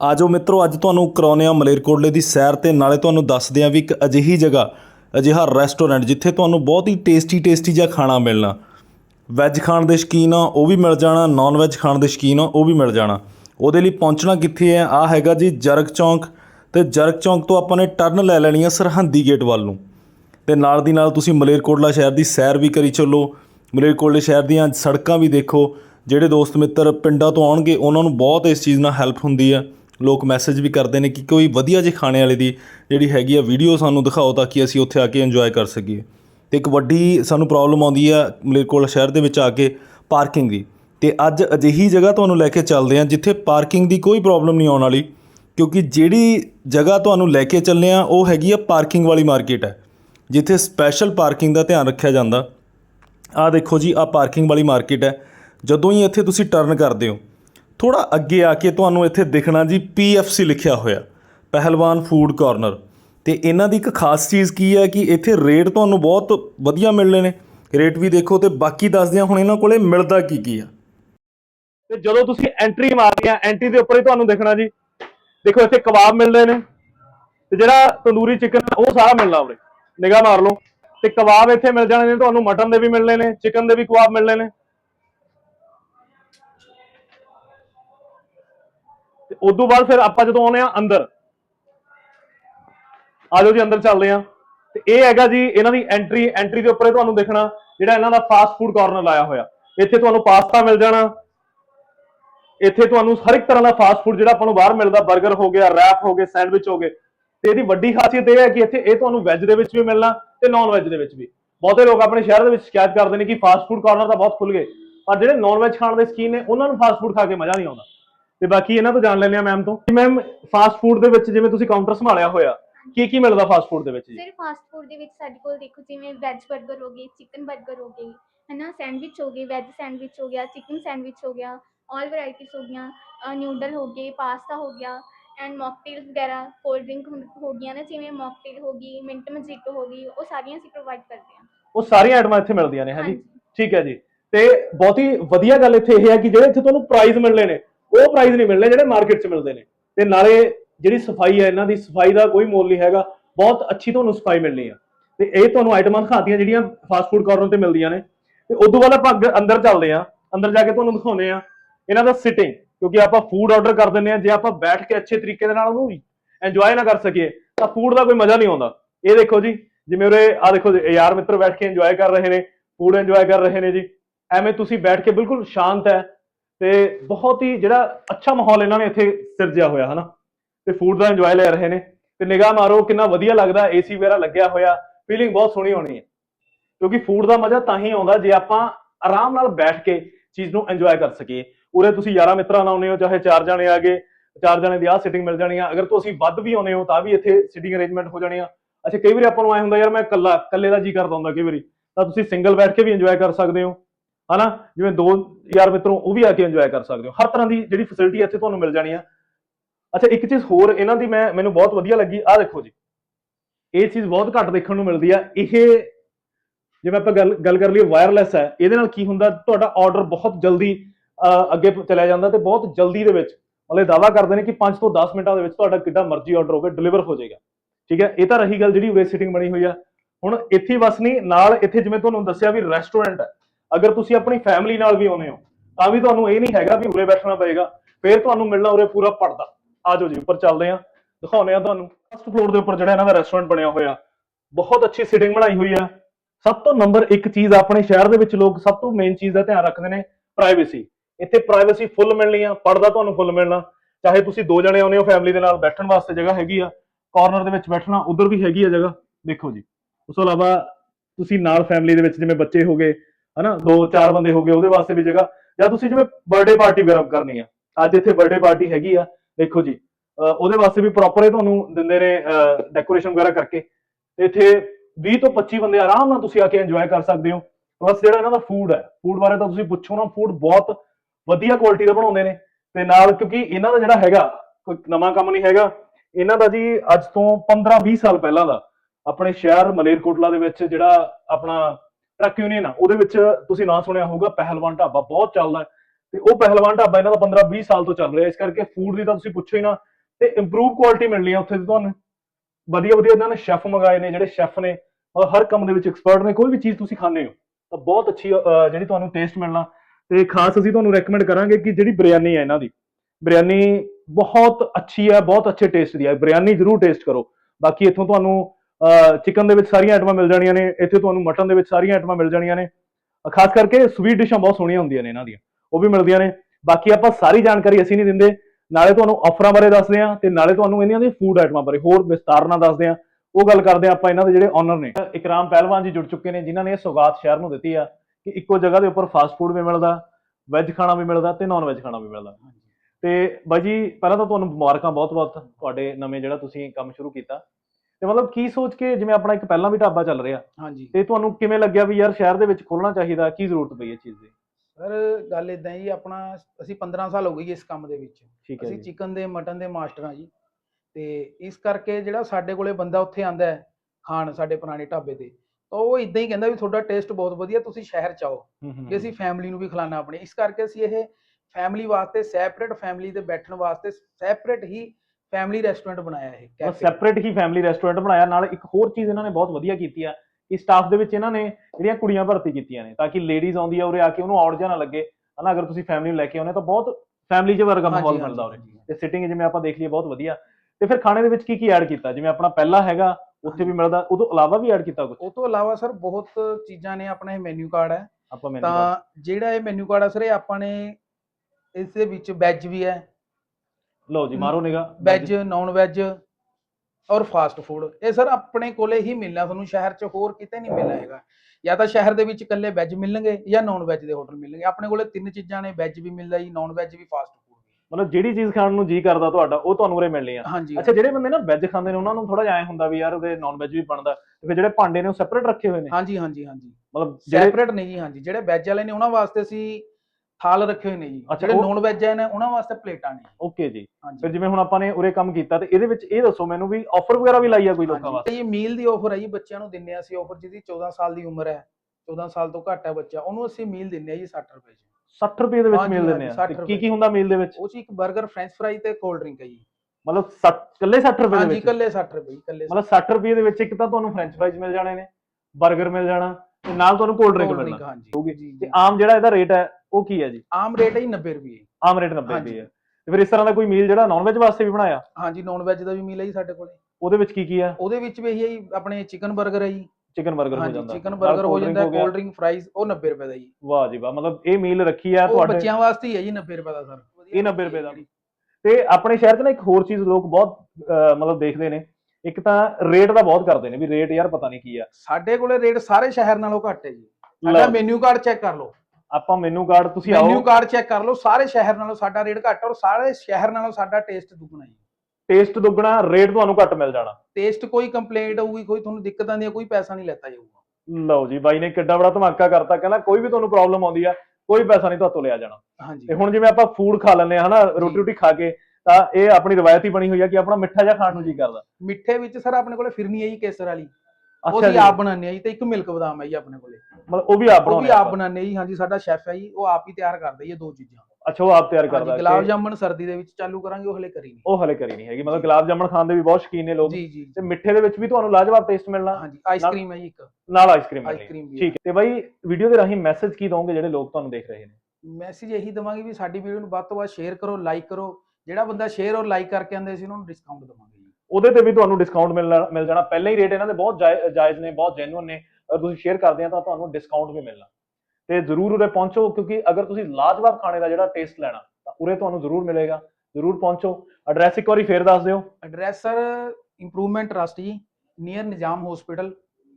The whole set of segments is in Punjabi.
ਆਜੋ ਮਿੱਤਰੋ, ਅੱਜ ਤੁਹਾਨੂੰ ਕਰਾਉਂਦੇ ਆ ਮਲੇਰਕੋਟਲੇ ਦੀ ਸੈਰ ਤੇ ਨਾਲੇ ਤੁਹਾਨੂੰ ਦੱਸਦੇ ਆ ਵੀ ਇੱਕ ਅਜਿਹੀ ਜਗ੍ਹਾ, ਅਜਿਹਾ ਰੈਸਟੋਰੈਂਟ ਜਿੱਥੇ ਤੁਹਾਨੂੰ ਬਹੁਤ ਹੀ ਟੇਸਟੀ ਟੇਸਟੀ ਜਿਹਾ ਖਾਣਾ ਮਿਲਣਾ। ਵੈਜ ਖਾਣ ਦੇ ਸ਼ੌਕੀਨ ਆ ਉਹ ਵੀ ਮਿਲ ਜਾਣਾ ਨਾਨ ਵੈਜ ਖਾਣ ਦੇ ਸ਼ੌਕੀਨ ਆ ਉਹ ਵੀ ਮਿਲ ਜਾਣਾ। ਉਹਦੇ ਲਈ ਪਹੁੰਚਣਾ ਕਿੱਥੇ ਹੈ? ਆ ਹੈਗਾ ਜੀ ਜਰਗ ਚੌਂਕ। ਤੇ ਜਰਗ ਚੌਂਕ ਤੋਂ ਆਪਾਂ ਨੇ ਟਰਨ ਲੈ ਲੈਣੀ ਆ ਸਰਹੰਦੀ ਗੇਟ ਵੱਲ ਨੂੰ। ਤੇ ਨਾਲ ਦੀ ਨਾਲ ਤੁਸੀਂ ਮਲੇਰਕੋਟਲਾ ਸ਼ਹਿਰ ਦੀ ਸੈਰ ਵੀ ਕਰੀ ਚੱਲੋ। ਮਲੇਰਕੋਟਲੇ ਸ਼ਹਿਰ ਦੀਆਂ ਸੜਕਾਂ ਵੀ ਦੇਖੋ। ਜਿਹੜੇ ਦੋਸਤ ਮਿੱਤਰ ਪਿੰਡਾਂ ਤੋਂ ਆਉਣਗੇ, ਉਹਨਾਂ ਨੂੰ ਬਹੁਤ ਇਸ ਚੀਜ਼ ਨਾਲ ਹੈਲਪ ਹੁੰਦੀ ਹੈ ਲੋਕ ਮੈਸੇਜ ਵੀ ਕਰਦੇ ਨੇ ਕਿ ਕੋਈ ਵਧੀਆ ਜਿਹੇ ਖਾਣੇ ਵਾਲੇ ਦੀ ਜਿਹੜੀ ਹੈਗੀ ਆ ਵੀਡੀਓ ਸਾਨੂੰ ਦਿਖਾਓ ਤਾਂ ਕਿ ਅਸੀਂ ਉੱਥੇ ਆ ਕੇ ਇੰਜੋਏ ਕਰ ਸਕੀਏ। ਤੇ ਇੱਕ ਵੱਡੀ ਸਾਨੂੰ ਪ੍ਰੋਬਲਮ ਆਉਂਦੀ ਆ ਮਲੇਰਕੋਟਲਾ ਸ਼ਹਿਰ ਦੇ ਵਿੱਚ ਆ ਕੇ ਪਾਰਕਿੰਗ ਦੀ। ਤੇ ਅੱਜ ਅਜਿਹੀ ਜਗ੍ਹਾ ਤੁਹਾਨੂੰ ਲੈ ਕੇ ਚੱਲਦੇ ਹਾਂ ਜਿੱਥੇ ਪਾਰਕਿੰਗ ਦੀ ਕੋਈ ਪ੍ਰੋਬਲਮ ਨਹੀਂ ਆਉਣ ਵਾਲੀ, ਕਿਉਂਕਿ ਜਿਹੜੀ ਜਗ੍ਹਾ ਤੁਹਾਨੂੰ ਲੈ ਕੇ ਚੱਲੇ ਆ ਉਹ ਹੈਗੀ ਆ ਪਾਰਕਿੰਗ ਵਾਲੀ ਮਾਰਕੀਟ ਹੈ, ਜਿੱਥੇ ਸਪੈਸ਼ਲ ਪਾਰਕਿੰਗ ਦਾ ਧਿਆਨ ਰੱਖਿਆ ਜਾਂਦਾ। ਆ ਦੇਖੋ ਜੀ ਆ ਪਾਰਕਿੰਗ ਵਾਲੀ ਮਾਰਕੀਟ ਹੈ। ਜਦੋਂ ਹੀ ਇੱਥੇ ਤੁਸੀਂ ਟਰਨ ਕਰਦੇ ਹੋ ਥੋੜਾ ਅੱਗੇ ਆ ਕੇ ਤੁਹਾਨੂੰ ਇੱਥੇ ਦਿਖਣਾ ਜੀ PFC ਲਿਖਿਆ ਹੋਇਆ, ਪਹਿਲਵਾਨ ਫੂਡ ਕਾਰਨਰ ਤੇ ਇਹਨਾਂ ਦੀ ਇੱਕ ਖਾਸ ਚੀਜ਼ ਕੀ ਹੈ ਕਿ ਇੱਥੇ ਰੇਟ ਤੁਹਾਨੂੰ ਬਹੁਤ ਵਧੀਆ ਮਿਲਣੇ ਨੇ। ਰੇਟ ਵੀ ਦੇਖੋ ਤੇ ਬਾਕੀ ਦੱਸਦੇ ਹਾਂ ਹੁਣ ਇਹਨਾਂ ਕੋਲੇ ਮਿਲਦਾ ਕੀ ਕੀ ਆ। ਤੇ ਜਦੋਂ ਤੁਸੀਂ ਐਂਟਰੀ ਮਾਰਨੀ ਆ ਐਂਟਰੀ ਦੇ ਉੱਪਰ ਹੀ ਤੁਹਾਨੂੰ ਦੇਖਣਾ ਜੀ। ਦੇਖੋ ਇੱਥੇ ਕਬਾਬ ਮਿਲਦੇ ਨੇ। ਤੇ ਜਿਹੜਾ ਤੰਦੂਰੀ ਚਿਕਨ ਉਹ ਸਾਰਾ ਮਿਲਣਾ ਉਰੇ। ਨਿਗਾਹ ਮਾਰ ਲਓ। ਤੇ ਕਬਾਬ ਇੱਥੇ ਮਿਲ ਜਾਣੇ ਨੇ, ਤੁਹਾਨੂੰ ਮਟਨ ਦੇ ਵੀ ਮਿਲਣੇ ਨੇ ਚਿਕਨ ਦੇ ਵੀ ਕਬਾਬ ਮਿਲਣੇ ਨੇ। ਉਦੋਂ ਬਾਅਦ ਫਿਰ ਆਪਾਂ ਜਦੋਂ ਆਉਨੇ ਆ ਅੰਦਰ, ਆ ਜਾਓ ਜੀ ਅੰਦਰ ਚੱਲਦੇ ਆ ਤੇ ਇਹ ਹੈਗਾ ਜੀ ਇਹਨਾਂ ਦੀ ਐਂਟਰੀ ਐਂਟਰੀ ਦੇ ਉੱਪਰ ਤੁਹਾਨੂੰ ਦੇਖਣਾ, ਜਿਹੜਾ ਇਹਨਾਂ ਦਾ ਫਾਸਟ ਫੂਡ ਕਾਰਨਰ ਲਾਇਆ ਹੋਇਆ। ਇੱਥੇ ਤੁਹਾਨੂੰ ਪਾਸਤਾ ਮਿਲ ਜਾਣਾ। ਇੱਥੇ ਤੁਹਾਨੂੰ ਹਰ ਇੱਕ ਤਰ੍ਹਾਂ ਦਾ ਫਾਸਟ ਫੂਡ ਜਿਹੜਾ ਆਪਾਂ ਨੂੰ ਬਾਹਰ ਮਿਲਦਾ 버ਗਰ ਹੋ ਗਿਆ ਰੈਪ ਹੋ ਗਏ ਸੈਂਡਵਿਚ ਹੋ ਗਏ। ਤੇ ਇਹਦੀ ਵੱਡੀ ਖਾਸੀਅਤ ਇਹ ਹੈ ਕਿ ਇੱਥੇ ਇਹ ਤੁਹਾਨੂੰ ਵੈਜ ਦੇ ਵਿੱਚ ਵੀ ਮਿਲਣਾ ਤੇ ਨਾਨ ਵੈਜ ਦੇ ਵਿੱਚ ਵੀ। ਬਹੁਤੇ ਲੋਕ ਆਪਣੇ ਸ਼ਹਿਰ ਦੇ ਵਿੱਚ ਸ਼ਿਕਾਇਤ ਕਰਦੇ ਨੇ ਕਿ ਫਾਸਟ ਫੂਡ ਕਾਰਨਰ ਤਾਂ ਬਹੁਤ ਖੁੱਲ ਗਏ। ਪਰ ਜਿਹੜੇ ਨਾਨ ਵੈਜ ਖਾਣ ਦੇ ਸਕੀਨ ਨੇ, ਉਹਨਾਂ ਨੂੰ ਫਾਸਟ ਫੂਡ ਖਾ ਕੇ ਮਜ਼ਾ ਨਹੀਂ ਆਉਂਦਾ। ਤੇ ਬਾਕੀ ਇਹਨਾਂ ਤੋਂ ਜਾਣ ਲੈਂਦੇ ਆ ਮੈਮ ਤੋਂ। ਮੈਮ ਫਾਸਟ ਫੂਡ ਦੇ ਵਿੱਚ ਜਿਵੇਂ ਤੁਸੀਂ ਕਾਊਂਟਰ ਸੰਭਾਲਿਆ ਹੋਇਆ ਕੀ ਕੀ ਮਿਲਦਾ ਫਾਸਟ ਫੂਡ ਦੇ ਵਿੱਚ ਜੀ? ਸਰ ਫਾਸਟ ਫੂਡ ਦੇ ਵਿੱਚ ਸਾਡੇ ਕੋਲ ਦੇਖੋ ਜਿਵੇਂ ਵੈਜ 버ਗਰ ਹੋ ਗਏ ਚਿਕਨ 버ਗਰ ਹੋ ਗਏ ਹਨਾ ਸੈਂਡਵਿਚ ਹੋ ਗਏ ਵੈਜ ਸੈਂਡਵਿਚ ਹੋ ਗਿਆ ਚਿਕਨ ਸੈਂਡਵਿਚ ਹੋ ਗਿਆ ਆਲ ਵੈਰਾਈਟੀਜ਼ ਹੋ ਗਈਆਂ ਨਿਊਡਲ ਹੋ ਗਏ ਪਾਸਤਾ ਹੋ ਗਿਆ ਐਂਡ ਮੌਕਟੇਲ ਵਗੈਰਾ ਕੋਲਡ ਡਰਿੰਕ ਹੋ ਗਈਆਂ ਨਾ ਜਿਵੇਂ ਮੌਕਟੇਲ ਹੋ ਗਈ ਮਿੰਟ ਮਜੀਟੋ ਹੋ ਗਈ ਉਹ ਸਾਰੀਆਂ ਅਸੀਂ ਪ੍ਰੋਵਾਈਡ ਕਰਦੇ ਹਾਂ। ਉਹ ਸਾਰੀਆਂ ਆਈਟਮਾਂ ਇੱਥੇ ਮਿਲਦੀਆਂ ਨੇ ਹਾਂਜੀ। ਠੀਕ ਹੈ ਜੀ। ਤੇ ਬਹੁਤ ਹੀ ਵਧੀਆ ਗੱਲ ਇੱਥੇ ਇਹ ਹੈ ਕਿ ਜਿਹੜੇ ਇੱਥੇ ਤੁਹਾਨੂੰ ਪ੍ਰਾਈਜ਼ ਮਿਲਣੇ ਨੇ ਉਹ ਪ੍ਰਾਈਜ਼ ਨਹੀਂ ਮਿਲਣੇ ਜਿਹੜੇ ਮਾਰਕੀਟ 'ਚ ਮਿਲਦੇ ਨੇ। ਤੇ ਨਾਲੇ ਜਿਹੜੀ ਸਫ਼ਾਈ ਹੈ ਇਹਨਾਂ ਦੀ ਸਫ਼ਾਈ ਦਾ ਕੋਈ ਮੋਲ ਨਹੀਂ ਹੈਗਾ। ਬਹੁਤ ਅੱਛੀ ਤੁਹਾਨੂੰ ਸਫ਼ਾਈ ਮਿਲਣੀ ਆ। ਤੇ ਇਹ ਤੁਹਾਨੂੰ ਆਈਟਮਾਂ ਦਿਖਾਤੀਆਂ ਜਿਹੜੀਆਂ ਫਾਸਟ ਫੂਡ ਕਾਰਨਰ ਤੇ ਮਿਲਦੀਆਂ ਨੇ। ਤੇ ਉਦੋਂ ਬਾਅਦ ਆਪਾਂ ਅੱਗੇ- ਅੰਦਰ ਚੱਲਦੇ ਆ ਅੰਦਰ ਜਾ ਕੇ ਤੁਹਾਨੂੰ ਦਿਖਾਉਂਦੇ ਆ ਇਹਨਾਂ ਦਾ ਸਿਟਿੰਗ ਕਿਉਂਕਿ ਆਪਾਂ ਫੂਡ ਆਰਡਰ ਕਰ ਦਿੰਦੇ ਆ ਜੇ ਆਪਾਂ ਬੈਠ ਕੇ ਅੱਛੇ ਤਰੀਕੇ ਦੇ ਨਾਲ ਉਹਨੂੰ ਇੰਜੋਏ ਨਾ ਕਰ ਸਕੀਏ ਤਾਂ ਫੂਡ ਦਾ ਕੋਈ ਮਜ਼ਾ ਨਹੀਂ ਆਉਂਦਾ। ਇਹ ਦੇਖੋ ਜੀ ਜਿਵੇਂ ਉਰੇ ਆ ਦੇਖੋ ਜੀ, ਯਾਰ ਮਿੱਤਰ ਬੈਠ ਕੇ ਇੰਜੋਏ ਕਰ ਰਹੇ ਨੇ। ਫੂਡ ਇੰਜੋਏ ਕਰ ਰਹੇ ਨੇ ਜੀ। ਐਵੇਂ ਤੁਸੀਂ ਬੈਠ ਕੇ ਬਿਲਕੁਲ ਸ਼ਾਂਤ ਹੈ। ਤੇ ਬਹੁਤ ਹੀ ਜਿਹੜਾ ਅੱਛਾ ਮਾਹੌਲ ਇਹਨਾਂ ਨੇ ਇੱਥੇ ਸਿਰਜਿਆ ਹੋਇਆ, ਹਨਾ? ਤੇ ਫੂਡ ਦਾ ਇੰਜੋਏ ਲੈ ਰਹੇ ਨੇ। ਤੇ ਨਿਗਾਹ ਮਾਰੋ, ਕਿੰਨਾ ਵਧੀਆ ਲੱਗਦਾ ਏਸੀ ਵਗੈਰਾ ਲੱਗਿਆ ਹੋਇਆ ਫੀਲਿੰਗ ਬਹੁਤ ਸੋਹਣੀ ਹੋਣੀ ਹੈ। ਕਿਉਂਕਿ ਫੂਡ ਦਾ ਮਜ਼ਾ ਤਾਂ ਹੀ ਆਉਂਦਾ ਜੇ ਆਪਾਂ ਆਰਾਮ ਨਾਲ ਬੈਠ ਕੇ ਚੀਜ਼ ਨੂੰ ਇੰਜੋਏ ਕਰ ਸਕੀਏ। ਉਰੇ ਤੁਸੀਂ ਯਾਰਾਂ ਮਿੱਤਰਾਂ ਨਾਲ ਆਉਂਦੇ ਹੋ, ਚਾਹੇ ਚਾਰ ਜਣੇ ਆ ਗਏ, ਚਾਰ ਜਣੇ ਦੀ ਆਹ ਸਿਟਿੰਗ ਮਿਲ ਜਾਣੀ ਆ। ਅਗਰ ਤੁਸੀਂ ਵੱਧ ਵੀ ਆਉਂਦੇ ਹੋ, ਤਾਂ ਵੀ ਇੱਥੇ ਸਿਟਿੰਗ ਅਰੇਂਜਮੈਂਟ ਹੋ ਜਾਣੀ ਆ। ਅੱਛਾ, ਕਈ ਵਾਰੀ ਆਪਾਂ ਨੂੰ ਐ ਹੁੰਦਾ, ਯਾਰ ਮੈਂ ਇਕੱਲਾ, ਇਕੱਲੇ ਦਾ ਜੀ ਕਰਦਾ ਹੁੰਦਾ ਕਈ ਵਾਰੀ। ਤਾਂ ਤੁਸੀਂ ਸਿੰਗਲ ਬੈਠ ਕੇ ਵੀ ਇੰਜੋਏ ਕਰ ਸਕਦੇ ਹੋ। ਹਨਾ? ਜਿਵੇਂ ਦੋ ਯਾਰ ਮਿੱਤਰੋਂ, ਉਹ ਵੀ ਆ ਕੇ ਇੰਜੋਏ ਕਰ ਸਕਦੇ ਹੋ। ਹਰ ਤਰ੍ਹਾਂ ਦੀ ਜਿਹੜੀ ਫੈਸਿਲਿਟੀ ਇੱਥੇ ਤੁਹਾਨੂੰ ਮਿਲ ਜਾਣੀ ਆ। ਅੱਛਾ, ਇੱਕ ਚੀਜ਼ ਹੋਰ, ਇਹਨਾਂ ਦੀ ਮੈਂ, ਮੈਨੂੰ ਬਹੁਤ ਵਧੀਆ ਲੱਗੀ। ਆਹ ਦੇਖੋ ਜੀ। ਇਹ ਚੀਜ਼ ਬਹੁਤ ਘੱਟ ਦੇਖਣ ਨੂੰ ਮਿਲਦੀ ਆ। ਇਹ ਜਿਵੇਂ ਆਪਾਂ ਗੱਲ ਗੱਲ ਕਰ ਲਈਏ ਵਾਇਰਲੈਸ ਹੈ, ਇਹਦੇ ਨਾਲ ਕੀ ਹੁੰਦਾ? ਤੁਹਾਡਾ ਆਰਡਰ ਬਹੁਤ ਜਲਦੀ ਅੱਗੇ ਚਲਿਆ ਜਾਂਦਾ ਤੇ ਬਹੁਤ ਜਲਦੀ ਦੇ ਵਿੱਚ, ਮਤਲਬ ਦਾਵਾ ਕਰਦੇ ਨੇ ਕਿ 5 ਤੋਂ 10 ਮਿੰਟਾਂ ਦੇ ਵਿੱਚ ਤੁਹਾਡਾ ਕਿੱਡਾ ਮਰਜ਼ੀ ਆਰਡਰ ਹੋਵੇ ਡਿਲੀਵਰ ਹੋ ਜਾਏਗਾ। ਠੀਕ ਹੈ? ਇਹ ਤਾਂ ਰਹੀ ਗੱਲ ਜਿਹੜੀ ਉਰੇ ਸਿਟਿੰਗ ਬਣੀ ਹੋਈ ਆ। ਹੁਣ ਇੱਥੇ ਬਸ ਨਹੀਂ, ਨਾਲ ਇੱਥੇ ਜਿਵੇਂ ਤੁਹਾਨੂੰ ਦੱਸਿਆ ਵੀ ਰੈਸਟੋਰੈਂਟ ਹੈ। ਅਗਰ ਤੁਸੀਂ ਆਪਣੀ ਫੈਮਿਲੀ ਨਾਲ ਵੀ ਆਉਨੇ ਹੋ, ਤਾਂ ਵੀ ਤੁਹਾਨੂੰ ਇਹ ਨਹੀਂ ਹੈਗਾ ਵੀ ਉਰੇ ਬੈਠਣਾ ਪਏਗਾ। ਫਿਰ ਤੁਹਾਨੂੰ ਮਿਲਣਾ ਉਰੇ ਪੂਰਾ ਪੜਦਾ ਆ ਜੀ, ਉੱਪਰ ਚੱਲਦੇ ਆ ਦਿਖਾਉਨੇ ਆ ਤੁਹਾਨੂੰ। ਫਸਟ ਫਲੋਰ ਦੇ ਉੱਪਰ ਜਿਹੜਾ ਇਹਨਾਂ ਦਾ ਰੈਸਟੋਰੈਂਟ ਬਣਿਆ ਹੋਇਆ, ਬਹੁਤ ਅੱਛੀ ਸਿਟਿੰਗ ਬਣਾਈ ਹੋਈ ਆ ਸਭ ਤੋਂ ਨੰਬਰ 1 ਚੀਜ਼ ਆਪਣੇ ਸ਼ਹਿਰ ਦੇ ਵਿੱਚ ਲੋਕ ਸਭ ਤੋਂ ਮੇਨ ਚੀਜ਼ ਦਾ ਧਿਆਨ ਰੱਖਦੇ ਨੇ ਪ੍ਰਾਈਵੇਸੀ ਇੱਥੇ ਪ੍ਰਾਈਵੇਸੀ ਫੁੱਲ ਮਿਲਣੀ ਆ ਪੜਦਾ ਤੁਹਾਨੂੰ ਫੁੱਲ ਮਿਲਣਾ। ਚਾਹੇ ਤੁਸੀਂ ਦੋ ਜਣੇ ਆਉਨੇ ਹੋ ਫੈਮਿਲੀ ਦੇ ਨਾਲ, ਬੈਠਣ ਵਾਸਤੇ ਜਗ੍ਹਾ ਹੈਗੀ ਆ। ਕਾਰਨਰ ਦੇ ਵਿੱਚ ਬੈਠਣਾ, ਉਧਰ ਵੀ ਹੈਗੀ ਆ ਜਗ੍ਹਾ। ਦੇਖੋ ਜੀ। ਉਸ ਤੋਂ ਇਲਾਵਾ ਤੁਸੀਂ ਨਾਲ ਫੈਮਿਲੀ ਦੇ ਵਿੱਚ ਜਿਵੇਂ ਬੱਚੇ ਹੋ ਗਏ ਹਨਾ, ਦੋ ਚਾਰ ਬੰਦੇ ਹੋ ਗਏ ਉਹਦੇ ਵਾਸਤੇ ਵੀ ਜਗ੍ਹਾ। ਜਾਂ ਤੁਸੀਂ ਜਿਵੇਂ ਬਰਥਡੇ ਪਾਰਟੀ ਵਗੈਰਾ ਕਰਨੀ ਆ। ਅੱਜ ਇੱਥੇ ਬਰਥਡੇ ਪਾਰਟੀ ਹੈਗੀ ਆ, ਦੇਖੋ ਜੀ। ਉਹਦੇ ਵਾਸਤੇ ਵੀ ਪ੍ਰੋਪਰ ਇਹ ਤੁਹਾਨੂੰ ਦਿੰਦੇ ਨੇ ਡੈਕੋਰੇਸ਼ਨ ਵਗੈਰਾ ਕਰਕੇ। ਇੱਥੇ 20 ਤੋਂ 25 ਬੰਦੇ ਆਰਾਮ ਨਾਲ ਤੁਸੀਂ ਆ ਕੇ ਇੰਜੋਏ ਕਰ ਸਕਦੇ ਹੋ। ਪਲੱਸ ਜਿਹੜਾ ਇਹਨਾਂ ਦਾ ਫੂਡ ਹੈ ਫੂਡ ਬਾਰੇ ਤਾਂ ਤੁਸੀਂ ਪੁੱਛੋ ਨਾ ਫੂਡ ਬਹੁਤ ਵਧੀਆ ਕੁਆਲਿਟੀ ਦਾ ਬਣਾਉਂਦੇ ਨੇ। ਤੇ ਨਾਲ ਕਿਉਂਕਿ ਇਹਨਾਂ ਦਾ ਜਿਹੜਾ ਹੈਗਾ, ਕੋਈ ਨਵਾਂ ਕੰਮ ਨਹੀਂ ਹੈਗਾ। ਇਹਨਾਂ ਦਾ ਜੀ ਅੱਜ ਤੋਂ 15-20 ਸਾਲ ਪਹਿਲਾਂ ਦਾ, ਆਪਣੇ ਸ਼ਹਿਰ ਮਲੇਰਕੋਟਲਾ ਦੇ ਵਿੱਚ ਜਿਹੜਾ ਆਪਣਾ ਟਰੱਕ ਯੂਨੀਅਨ ਆ ਉਹਦੇ ਵਿੱਚ ਤੁਸੀਂ ਨਾਂ ਸੁਣਿਆ ਹੋਊਗਾ, ਪਹਿਲਵਾਨ ਢਾਬਾ ਬਹੁਤ ਚੱਲਦਾ ਤੇ ਉਹ ਪਹਿਲਵਾਨ ਢਾਬਾ ਇਹਨਾਂ ਦਾ 15 20 ਸਾਲ ਤੋਂ ਚੱਲ ਰਿਹਾ ਇਸ ਕਰਕੇ ਫੂਡ ਦੀ ਤਾਂ ਤੁਸੀਂ ਪੁੱਛੋ ਹੀ ਨਾ। ਤੇ ਇੰਪਰੂਵ ਕੁਆਲਿਟੀ ਮਿਲਣੀ ਆ ਉੱਥੇ ਤੁਹਾਨੂੰ। ਵਧੀਆ ਵਧੀਆ ਇਹਨਾਂ ਨੇ ਸ਼ੈਫ ਮੰਗਾਏ ਨੇ, ਜਿਹੜੇ ਸ਼ੈਫ ਨੇ। ਔਰ ਹਰ ਕੰਮ ਦੇ ਵਿੱਚ ਐਕਸਪਰਟ ਨੇ। ਕੋਈ ਵੀ ਚੀਜ਼ ਤੁਸੀਂ ਖਾਂਦੇ ਹੋ, ਤਾਂ ਬਹੁਤ ਅੱਛੀ ਜਿਹੜੀ ਤੁਹਾਨੂੰ ਟੇਸਟ ਮਿਲਣਾ। ਤੇ ਖਾਸ ਅਸੀਂ ਤੁਹਾਨੂੰ ਰეკਮੈਂਡ ਕਰਾਂਗੇ ਕਿ ਜਿਹੜੀ ਬਿਰਿਆਨੀ ਹੈ ਇਹਨਾਂ ਦੀ ਬਿਰਿਆਨੀ ਬਹੁਤ ਅੱਛੀ ਹੈ, ਬਹੁਤ ਅੱਛੇ ਟੇਸਟ ਦੀ ਹੈ। ਬਿਰਿਆਨੀ ਜ਼ਰੂਰ ਟੇਸਟ ਕਰੋ। ਬਾਕੀ ਇੱਥੋਂ ਤੁਹਾਨੂੰ ਚਿਕਨ ਦੇ ਵਿੱਚ ਸਾਰੀਆਂ ਆਈਟਮਾਂ ਮਿਲ ਜਾਣੀਆਂ ਨੇ ਇੱਥੇ ਤੁਹਾਨੂੰ ਮਟਨ ਦੇ ਵਿੱਚ ਸਾਰੀਆਂ ਆਈਟਮਾਂ ਮਿਲ ਜਾਣੀਆਂ ਨੇ। ਖਾਸ ਕਰਕੇ ਸਵੀਟ ਡਿਸ਼ਾਂ ਬਹੁਤ ਸੋਹਣੀਆਂ ਹੁੰਦੀਆਂ ਨੇ ਇਹਨਾਂ ਦੀਆਂ ਉਹ ਵੀ ਮਿਲਦੀਆਂ ਨੇ। ਬਾਕੀ ਆਪਾਂ ਸਾਰੀ ਜਾਣਕਾਰੀ ਅਸੀਂ ਨਹੀਂ ਦਿੰਦੇ ਨਾਲੇ ਤੁਹਾਨੂੰ ਆਫਰਾਂ ਬਾਰੇ ਦੱਸਦੇ ਹਾਂ ਤੇ ਨਾਲੇ ਤੁਹਾਨੂੰ ਇਹਨਾਂ ਦੀ ਫੂਡ ਆਈਟਮਾਂ ਬਾਰੇ ਹੋਰ ਵਿਸਤਾਰ ਨਾਲ ਦੱਸਦੇ ਹਾਂ। ਉਹ ਗੱਲ ਕਰਦੇ ਹਾਂ ਆਪਾਂ ਇਹਨਾਂ ਦੇ ਜਿਹੜੇ ਓਨਰ ਨੇ। ਇਕਰਾਮ ਪਹਿਲਵਾਨ ਜੀ ਜੁੜ ਚੁੱਕੇ ਨੇ ਜਿਨ੍ਹਾਂ ਨੇ ਇਹ ਸੌਗਾਤ ਸ਼ਹਿਰ ਨੂੰ ਦਿੱਤੀ ਆ ਕਿ ਇੱਕੋ ਜਗ੍ਹਾ ਦੇ ਉੱਪਰ ਫਾਸਟ ਫੂਡ ਵੀ ਮਿਲਦਾ ਵੈਜ ਖਾਣਾ ਵੀ ਮਿਲਦਾ ਤੇ ਨਾਨ ਵੈਜ ਖਾਣਾ ਵੀ ਮਿਲਦਾ। ਤੇ ਬਾਈ ਜੀ ਪਹਿਲਾਂ ਤਾਂ ਤੁਹਾਨੂੰ ਮੁਬਾਰਕਾਂ ਬਹੁਤ-ਬਹੁਤ ਤੁਹਾਡੇ ਨਵੇਂ ਜਿਹੜਾ ਤੁਸੀਂ ਕੰਮ ਸ਼ੁਰੂ ਕੀਤਾ। ਤੇ ਮਤਲਬ ਕੀ ਸੋਚ ਕੇ ਜਿਵੇਂ ਆਪਣਾ ਇੱਕ ਪਹਿਲਾਂ ਵੀ ਢਾਬਾ ਚੱਲ ਰਿਹਾ ਹਾਂਜੀ। ਤੇ ਤੁਹਾਨੂੰ ਕਿਵੇਂ ਲੱਗਿਆ ਵੀ ਯਾਰ ਸ਼ਹਿਰ ਦੇ ਵਿੱਚ ਖੋਲਣਾ ਚਾਹੀਦਾ ਕੀ ਜ਼ਰੂਰਤ ਪਈ ਇਹ ਚੀਜ਼ ਦੀ? ਸਰ ਗੱਲ ਇਦਾਂ ਜੀ ਆਪਣਾ ਅਸੀਂ 15 ਸਾਲ ਹੋ ਗਏ ਜੀ ਇਸ ਕੰਮ ਦੇ ਵਿੱਚ। ਹੈ ਅਸੀਂ ਚਿਕਨ ਦੇ ਮਟਨ ਦੇ ਮਾਸਟਰ ਹਾਂ ਜੀ। ਤੇ ਇਸ ਕਰਕੇ ਜਿਹੜਾ ਸਾਡੇ ਕੋਲੇ ਬੰਦਾ ਉੱਥੇ ਆਂਦਾ ਹੈ ਖਾਣ ਸਾਡੇ ਪੁਰਾਣੇ ਢਾਬੇ ਤੇ ਤਾਂ ਉਹ ਇਦਾਂ ਹੀ ਕਹਿੰਦਾ ਵੀ ਤੁਹਾਡਾ ਟੇਸਟ ਬਹੁਤ ਵਧੀਆ ਤੁਸੀਂ ਸ਼ਹਿਰ ਚ ਆਓ। ਹੂੰ, ਹੂੰ, ਵੀ ਅਸੀਂ ਫੈਮਿਲੀ ਨੂੰ ਵੀ ਖਿਲਾਣਾ ਆਪਣੇ। ਇਸ ਕਰਕੇ ਅਸੀਂ ਇਹ ਫੈਮਿਲੀ ਵਾਸਤੇ ਸੈਪਰੇਟ ਫੈਮਿਲੀ ਦੇ ਬੈਠਣ ਵਾਸਤੇ ਸੈਪਰੇਟ ਹੀ ਫੈਮਿਲੀ ਰੈਸਟੋਰੈਂਟ ਬਣਾਇਆ ਇਹ cafe। ਸੈਪਰੇਟ ਹੀ ਫੈਮਿਲੀ ਰੈਸਟੋਰੈਂਟ ਬਣਾਇਆ ਨਾਲ ਇੱਕ ਹੋਰ ਚੀਜ਼ ਇਹਨਾਂ ਨੇ ਬਹੁਤ ਵਧੀਆ ਕੀਤੀ ਆ। ਕਿ ਸਟਾਫ ਦੇ ਵਿੱਚ ਇਹਨਾਂ ਨੇ ਜਿਹੜੀਆਂ ਕੁੜੀਆਂ ਭਰਤੀ ਕੀਤੀਆਂ ਨੇ ਤਾਂ ਕਿ ਲੇਡੀਜ਼ ਆਉਂਦੀ ਆ ਉਰੇ ਆ ਕੇ ਉਹਨੂੰ ਔੜ ਜਾ ਨਾ ਲੱਗੇ। ਹਨਾ ਅਗਰ ਤੁਸੀਂ ਫੈਮਿਲੀ ਨੂੰ ਲੈ ਕੇ ਆਉਨੇ ਤਾਂ ਬਹੁਤ ਫੈਮਿਲੀ 'ਚ ਵਰਗਾ ਹਾਂਜੀ, ਮਾਹੌਲ ਹਾਂਜੀ, ਮਿਲਦਾ ਉਰੇ। ਹਾਂਜੀ। ਤੇ ਸਿਟਿੰਗ ਜਿਵੇਂ ਆਪਾਂ ਦੇਖ ਲਈਏ ਬਹੁਤ ਵਧੀਆ। ਤੇ ਫਿਰ ਖਾਣੇ ਦੇ ਵਿੱਚ ਕੀ ਕੀ ਐਡ ਕੀਤਾ? ਜਿਵੇਂ ਆਪਣਾ ਪਹਿਲਾ ਹੈਗਾ ਉੱਥੇ ਵੀ ਮਿਲਦਾ ਉਹ ਤੋਂ ਇਲਾਵਾ ਵੀ ਐਡ ਕੀਤਾ ਕੁਝ ਉਹ ਤੋਂ ਇਲਾਵਾ ਸਰ ਬਹੁਤ ਚੀਜ਼ਾਂ ਨੇ ਆਪਣਾ ਇਹ ਮੈਨੂ ਕਾਰਡ ਹੈ। ਆਪਾਂ ਮੈਨੂੰ ਤਾਂ ਜਿਹੜਾ ਇਹ ਮੈਨੂ ਕਾਰਡ ਆ ਸਰ ਇਹ ਆਪਾਂ ਨੇ ਇਸ ਦੇ ਵਿੱਚ ਵੈਜ ਵੀ ਹੈ ਲਓ ਜੀ ਮਾਰੋ ਨਿਗਾ ਵੈਜ ਨਾਨ ਵੈਜ ਔਰ ਫਾਸਟ ਫੂਡ ਇਹ ਸਰ ਆਪਣੇ ਕੋਲੇ ਹੀ ਮਿਲਣਾ ਤੁਹਾਨੂੰ ਸ਼ਹਿਰ 'ਚ ਹੋਰ ਕਿਤੇ ਨਹੀਂ ਮਿਲਣਾ ਹੈਗਾ। ਜਾਂ ਤਾਂ ਸ਼ਹਿਰ ਦੇ ਵਿੱਚ ਇਕੱਲੇ ਵੈਜ ਮਿਲਣਗੇ ਜਾਂ ਨਾਨ ਵੈਜ ਦੇ ਹੋਟਲ ਮਿਲਣਗੇ। ਆਪਣੇ ਕੋਲੇ ਤਿੰਨ ਚੀਜ਼ਾਂ ਨੇ ਵੈਜ ਵੀ ਮਿਲਦਾ ਜੀ ਨਾਨ ਵੈਜ ਵੀ ਫਾਸਟ ਫੂਡ ਮਤਲਬ ਜਿਹੜੀ ਚੀਜ਼ ਖਾਣ ਨੂੰ ਜੀ ਕਰਦਾ ਤੁਹਾਡਾ ਉਹ ਤੁਹਾਨੂੰ ਉਰੇ ਮਿਲਣੀ ਆ। ਹਾਂਜੀ। ਅੱਛਾ ਜਿਹੜੇ ਬੰਦੇ ਨਾ ਵੈਜ ਖਾਂਦੇ ਨੇ ਉਹਨਾਂ ਨੂੰ ਥੋੜਾ ਜਿਹਾ ਐ ਹੁੰਦਾ ਵੀ ਯਾਰ ਉਹਦੇ ਨਾਨ ਵੈਜ ਵੀ ਬਣਦਾ। ਤੇ ਫਿਰ ਜਿਹੜੇ ਭਾਂਡੇ ਨੇ ਉਹ ਸੈਪਰੇਟ ਰੱਖੇ ਹੋਏ ਨੇ? ਹਾਂਜੀ ਹਾਂਜੀ ਹਾਂਜੀ। ਮਤਲਬ ਸੈਪਰੇਟ ਨਹੀਂ ਜੀ ਹਾਂਜੀ। ਜਿਹੜੇ ਵੈਜ ਵਾਲੇ ਨੇ ਉਹਨਾਂ ਵਾਸਤੇ ਅਸੀਂ ਥਾਲ ਰੱਖੇ ਹੋਏ ਨੇ ਜੀ। ਅੱਛਾ, ਜਿਹੜੇ ਉਹ- ਨਾਨ ਵੈਜ ਨੇ ਉਹਨਾਂ ਵਾਸਤੇ ਪਲੇਟਾਂ ਨੇ ਓਕੇ ਜੀ। ਫਿਰ ਜਿਵੇਂ ਹੁਣ ਆਪਾਂ ਨੇ ਉਰੇ ਕੰਮ ਕੀਤਾ ਤੇ ਇਹਦੇ ਵਿੱਚ ਇਹ ਦੱਸੋ ਮੈਨੂੰ ਵੀ ਆਫਰ ਵਗੈਰਾ ਵੀ ਲਾਈ ਆ ਕੋਈ ਲੋਕਾਂ ਵਾਸਤੇ। ਇਹ ਮੀਲ ਦੀ ਆਫਰ ਹੈ ਜੀ ਬੱਚਿਆਂ ਨੂੰ ਦਿੰਨੇ ਆ ਅਸੀਂ ਆਫਰ ਜਿਹਦੀ 14 ਸਾਲ ਦੀ ਉਮਰ ਹੈ। 14 ਸਾਲ ਤੋਂ ਘੱਟ ਹੈ ਬੱਚਾ ਉਹਨੂੰ ਅਸੀਂ ਮੀਲ ਦਿੰਨੇ ਆ ਜੀ 60 ਰੁਪਏ 'ਚ। 60 ਰੁਪਏ ਦੇ ਵਿੱਚ ਹਾਂਜੀ, ਮਿਲ ਦਿੰਦੇ ਹਾਂਜੀ, ਆ? 60 ਤੇ ਕੀ ਕੀ ਹੁੰਦਾ ਮੀਲ ਦੇ ਵਿੱਚ? ਉਹ 'ਚ ਇੱਕ 버ਗਰ ਫ੍ਰੈਂਚ ਫਰਾਈ ਤੇ ਕੋਲਡ ਡਰਿੰਕ ਹੈ ਜੀ। ਮਤਲਬ 60 ਕੱਲੇ 60 ਰੁਪਏ ਦੇ ਹਾਂਜੀ ਵਿੱਚ? ਇਕੱਲੇ 60 ਰੁਪਏ ਜੀ, ਇਕੱਲੇ ਮਤਲਬ 60 ਰੁਪਏ ਦੇ ਵਿੱਚ ਇੱਕ ਤਾਂ ਤੁਹਾਨੂੰ ਫ੍ਰੈਂਚ ਫਰਾਈਜ਼ ਮਿਲ ਜਾਣੇ ਨੇ 버ਗਰ ਮਿਲ ਜਾਣਾ ਤੇ ਨਾਲ ਤੁਹਾਨੂੰ ਕੋਲਡ ਡਰਿੰਕ Cold drink, ਤੇ ਆਮ ਜਿਹੜਾ ਇਹਦਾ ਰੇਟ ਹੈ ਉਹ ਕੀ ਹੈ ਜੀ? ਆਮ ਰੇਟ ਹੈ 90 ਰੁਪਏ। ਆਮ ਰੇਟ 90 ਰੁਪਏ ਤੇ ਫਿਰ ਇਸ ਤਰ੍ਹਾਂ ਦਾ ਕੋਈ ਮੀਲ ਜਿਹੜਾ ਨਾਨ ਵੈਜ ਵਾਸਤੇ ਵੀ ਬਣਾਇਆ? ਹਾਂਜੀ ਨੌਨ ਵੈਜ ਦਾ ਵੀ ਮੀਲ ਹੈ ਜੀ ਸਾਡੇ ਕੋਲੇ। ਉਹਦੇ ਵਿੱਚ ਕੀ ਕੀ ਹੈ? ਉਹਦੇ ਵਿੱਚ ਵੀ ਇਹੀ ਹੈ ਆਪਣੇ ਚਿਕਨ 버ਗਰ ਹੈ ਜੀ। ਚਿਕਨ 버ਗਰ ਹੋ ਜਾਂਦਾ। ਚਿਕਨ 버ਗਰ ਹੋ ਜਾਂਦਾ ਕੋਲਡ ਡਰਿੰਕ ਫਰਾਈਜ਼ ਉਹ 90 ਰੁਪਏ ਦਾ ਜੀ। ਵਾਹ ਜੀ ਵਾਹ ਮਤਲਬ ਇਹ ਮੀਲ ਰੱਖੀ ਆ ਤੁਹਾਡੇ ਬੱਚਿਆਂ ਵਾਸਤੇ ਹੈ ਜੀ 90 ਰੁਪਏ ਦਾ ਸਰ ਇਹ 90 ਰੁਪਏ ਦਾ। ਤੇ ਆਪਣੇ ਸ਼ਹਿਰ 'ਚ ਨਾ ਇੱਕ ਹੋਰ ਚੀਜ਼ ਲੋਕ ਬਹੁਤ ਮਤਲਬ ਦੇਖਦੇ ਨੇ। ਇੱਕ ਤਾਂ ਰੇਟ ਦਾ ਬਹੁਤ ਕਰਦੇ ਨੇ ਵੀ ਰੇਟ ਯਾਰ ਪਤਾ ਨਹੀਂ ਕੀ ਆ। ਸਾਡੇ ਕੋਲੇ ਰੇਟ ਸਾਰੇ ਸ਼ਹਿਰ ਨਾਲੋਂ ਘੱਟ ਹੈ ਜੀ। ਸਾਡਾ ਮੈਨੂ ਕਾਰਡ ਚੈੱਕ ਕਰ ਲਓ। ਆਪਾਂ ਮੈਨੂ ਕਾਰਡ ਤੁਸੀਂ ਮੈਨੂ ਆਓ। ਕਾਰਡ ਚੈੱਕ ਕਰ ਲਓ ਸਾਰੇ ਸ਼ਹਿਰ ਨਾਲੋਂ ਸਾਡਾ ਰੇਟ ਘੱਟ ਔਰ ਸਾਰੇ ਸ਼ਹਿਰ ਨਾਲੋਂ ਸਾਡਾ ਟੇਸਟ ਦੁੱਗਣਾ ਜੀ ਟੇਸਟ ਦੁੱਗਣਾ ਰੇਟ ਤੁਹਾਨੂੰ ਘੱਟ ਮਿਲ ਜਾਣਾ। ਟੇਸਟ ਕੋਈ ਕੰਪਲੇਂਟ ਹੋਊਗੀ ਕੋਈ ਤੁਹਾਨੂੰ ਦਿੱਕਤ ਹੈ ਕੋਈ ਪੈਸਾ ਨਹੀਂ ਲੈਤਾ ਜਾਊਗਾ। ਲਓ ਜੀ ਬਾਈ ਨੇ ਕਿੱਡਾ ਬੜਾ ਧਮਾਕਾ ਕਰਤਾ ਕਹਿੰਦਾ ਕੋਈ ਵੀ ਤੁਹਾਨੂੰ ਪ੍ਰੋਬਲਮ ਆਉਂਦੀ ਆ ਕੋਈ ਪੈਸਾ ਨਹੀਂ ਤੁਹਾਤੋਂ ਲਿਆ ਜਾਣਾ। ਹਾਂਜੀ। ਤੇ ਹੁਣ ਜਿਵੇਂ ਆਪਾਂ ਫੂਡ ਖਾ ਲੈਂਦੇ ਆ ਹਨਾ ਰੋਟੀ ਰੋਟੀ ਖਾ ਕੇ ਤਾਂ ਇਹ ਆਪਣੀ ਰਵਾਇਤ ਹੀ ਬਣੀ ਹੋਈ ਆ ਕਿ ਆਪਣਾ ਮਿੱਠਾ ਜਿਹਾ ਖਾਣ ਨੂੰ ਜੀ ਕਰਦਾ। ਮਿੱਠੇ ਵਿੱਚ ਸਰ ਆਪਣੇ ਕੋਲੇ ਫਿਰਨੀ ਹੈ ਜੀ ਕੇਸਰ ਵਾਲੀ। ਉਹ ਜੀ। ਆਪ ਬਣਾਉਂਦੇ ਆ ਜੀ ਤੇ ਇੱਕ ਮਿਲਕ ਬਦਾਮ ਹੈ ਜੀ ਆਪਣੇ ਕੋਲੇ। ਮਤਲਬ ਉਹ ਵੀ ਆਪ ਉਹ ਵੀ ਬਣਾਉਂਦੇ ਆਪ। ਬਣਾਉਂਦੇ ਆ ਜੀ ਹਾਂਜੀ ਸਾਡਾ ਸ਼ੈਫ ਹੈ ਜੀ ਉਹ ਆਪ ਹੀ ਤਿਆਰ ਕਰਦਾ ਜੀ ਇਹ ਦੋ ਚੀਜ਼ਾਂ। ਅੱਛਾ ਉਹ ਆਪ ਤਿਆਰ ਕਰਦਾ। ਹਾਂਜੀ ਗੁਲਾਬ ਜਾਮਣ ਸਰਦੀ ਦੇ ਵਿੱਚ ਚਾਲੂ ਕਰਾਂਗੇ ਉਹ ਹਲੇ ਕਰੀ ਨਹੀਂ। ਉਹ ਹਲੇ ਕਰੀ ਨਹੀਂ ਹੈਗੀ। ਮਤਲਬ ਗੁਲਾਬ ਜਾਮਣ ਖਾਣ ਦੇ ਵੀ ਬਹੁਤ ਸ਼ੌਕੀਨ ਨੇ ਲੋਕ। ਜੀ ਜੀ ਤੇ ਮਿੱਠੇ ਦੇ ਵਿੱਚ ਵੀ ਤੁਹਾਨੂੰ ਲਾਜਵਾਬ ਟੇਸਟ ਮਿਲਣਾ। ਹਾਂਜੀ ਆਈਸਕ੍ਰੀਮ ਹੈ ਜੀ ਇੱਕ। ਨਾਲ ਆਈਸਕ੍ਰੀਮ ਮਿਲਣੀ। ਵੀ ਠੀਕ ਹੈ। ਤੇ ਬਾਈ ਵੀਡੀਓ ਦੇ ਰਾਹੀਂ ਮੈਸੇਜ ਕੀ ਦੋਗੇ ਜਿਹੜੇ ਲੋਕ ਤੁਹਾਨੂੰ ਦੇਖ ਰਹੇ ਨੇ? ਮੈਸੇਜ ਇਹੀ ਦਵਾਂਗੇ ਵੀ ਸਾਡੀ ਵੀਡੀਓ ਨੂੰ ਵੱਧ ਤੋਂ ਵੱਧ ਸ਼ੇਅਰ ਕਰੋ ਲਾਈਕ ਕਰੋ। ਜਿਹੜਾ ਬੰਦਾ ਸ਼ੇਅਰ ਔਰ ਲਾਈਕ ਕਰਕੇ ਆਂਦੇ ਸੀ ਉਹਨਾਂ ਨੂੰ ਡਿਸਕਾਊਂਟ ਦਵਾਂਗੇ ਜੀ। ਉਹਦੇ ਤੇ ਵੀ ਤੁਹਾਨੂੰ ਡਿਸਕਾਊਂਟ ਮਿਲਣਾ ਮਿਲ ਜਾਣਾ। ਪਹਿਲਾਂ ਹੀ ਰੇਟ ਇਹਨਾਂ ਦੇ ਬਹੁਤ ਜਾਇ- ਜਾਇਜ਼ ਨੇ ਬਹੁਤ ਜੈਨੂਅਨ ਨੇ। ਅਗਰ ਤੁਸੀਂ ਸ਼ੇਅਰ ਕਰਦੇ ਆ ਤਾਂ ਤੁਹਾਨੂੰ ਡਿਸਕਾਊਂਟ ਵੀ ਮਿਲਣਾ। ਤੇ ਜ਼ਰੂਰ ਉਰੇ ਪਹੁੰਚੋ ਕਿਉਂਕਿ ਅਗਰ ਤੁਸੀਂ ਲਾਜਵਾਬ ਖਾਣੇ ਦਾ ਜਿਹੜਾ ਟੇਸਟ ਲੈਣਾ ਤਾਂ ਉਰੇ ਤੁਹਾਨੂੰ ਜ਼ਰੂਰ ਮਿਲੇਗਾ। ਜ਼ਰੂਰ ਪਹੁੰਚੋ। ਐਡਰੈਸ ਇੱਕ ਵਾਰੀ ਫੇਰ ਦੱਸ ਦਿਓ। ਐਡਰੈਸ ਸਰ ਇੰਪਰੂਵਮੈਂਟ ਟਰਸਟ ਜੀ ਨੀਅਰ ਨਿਜ਼ਾਮ ਹਸਪੀਟਲ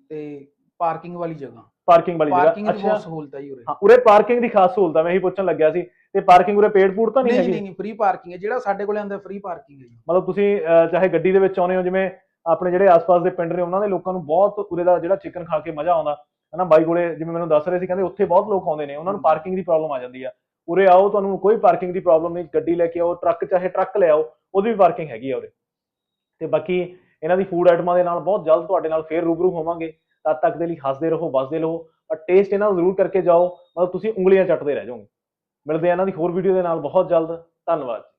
ਤੇ ਪਾਰਕਿੰਗ ਵਾਲੀ ਜਗ੍ਹਾ। ਪਾਰਕਿੰਗ ਵਾਲੀ ਪਾਰਕਿੰਗ ਜਗ੍ਹਾ ਦੀ ਬਹੁਤ ਸਹੂਲਤ ਹੈ ਜੀ ਉਰੇ। ਹਾਂ ਉਰੇ ਪਾਰਕਿੰਗ ਦੀ ਖਾਸ ਸਹੂਲਤ ਆ ਮੈਂ ਇਹੀ ਪੁੱਛਣ ਲੱਗਿਆ ਸੀ। ਤੇ ਪਾਰਕਿੰਗ ਉਰੇ ਪੇਡ ਪੂਡ ਤਾਂ ਨਹੀਂ ਹੈਗੀ? ਨਹੀਂ ਨਹੀਂ ਫ੍ਰੀ ਪਾਰਕਿੰਗ ਹੈ। ਜਿਹੜਾ ਸਾਡੇ ਕੋਲੇ ਆਂਦਾ ਫ੍ਰੀ ਪਾਰਕਿੰਗ ਹੈ ਜੀ। ਮਤਲਬ ਤੁਸੀਂ ਚਾਹੇ ਗੱਡੀ ਦੇ ਵਿੱਚ ਆਉਨੇ ਹੋ ਜਿਵੇਂ ਆਪਣੇ ਜਿਹੜੇ ਆਸ-ਪਾਸ ਦੇ ਪਿੰਡ ਨੇ ਉਹਨਾਂ ਦੇ ਲੋਕਾਂ ਨੂੰ ਬਹੁਤ ਉਰੇ ਦਾ ਜਿਹੜਾ ਚਿਕਨ ਖਾ ਕੇ ਮਜ਼ਾ ਆਉਂਦਾ। ਹਨਾ ਬਾਈ ਕੋਲੇ ਜਿਵੇਂ ਮੈਨੂੰ ਦੱਸ ਰਹੇ ਸੀ ਕਹਿੰਦੇ ਉੱਥੇ ਬਹੁਤ ਲੋਕ ਆਉਂਦੇ ਨੇ ਉਹਨਾਂ ਨੂੰ। ਪਾਰਕਿੰਗ ਦੀ ਪ੍ਰੋਬਲਮ ਆ ਜਾਂਦੀ ਆ। ਉਰੇ ਆਓ ਤੁਹਾਨੂੰ ਕੋਈ ਪਾਰਕਿੰਗ ਦੀ ਪ੍ਰੋਬਲਮ ਨਹੀਂ ਗੱਡੀ ਲੈ ਕੇ ਆਓ ਟਰੱਕ ਚਾਹੇ ਟਰੱਕ ਲੈ ਆਓ ਉਹਦੀ ਵੀ ਪਾਰਕਿੰਗ ਹੈਗੀ ਆ ਉਰੇ। ਤੇ ਬਾਕੀ ਇਹਨਾਂ ਦੀ ਫੂਡ ਆਈਟਮਾਂ ਦੇ ਨਾਲ ਬਹੁਤ ਜਲਦ ਤੁਹਾਡੇ ਨਾਲ ਫੇਰ ਰੂਬਰੂ ਹੋਵਾਂਗੇ। ਤਦ ਤੱਕ ਦੇ ਲਈ ਹੱਸਦੇ ਰਹੋ, ਵੱਸਦੇ ਰਹੋ ਪਰ ਟੇਸਟ ਇਹਨਾਂ ਨੂੰ ਜ਼ਰੂਰ ਕਰਕੇ ਜਾਓ, ਮਤਲਬ ਤੁਸੀਂ ਉਂਗਲੀਆਂ ਚੱਟਦੇ ਰਹਿ ਜਾਓਗੇ। ਮਿਲਦੇ ਆ ਇਹਨਾਂ ਦੀ ਹੋਰ ਵੀਡੀਓ ਦੇ ਨਾਲ, ਬਹੁਤ ਜਲਦ, ਧੰਨਵਾਦ।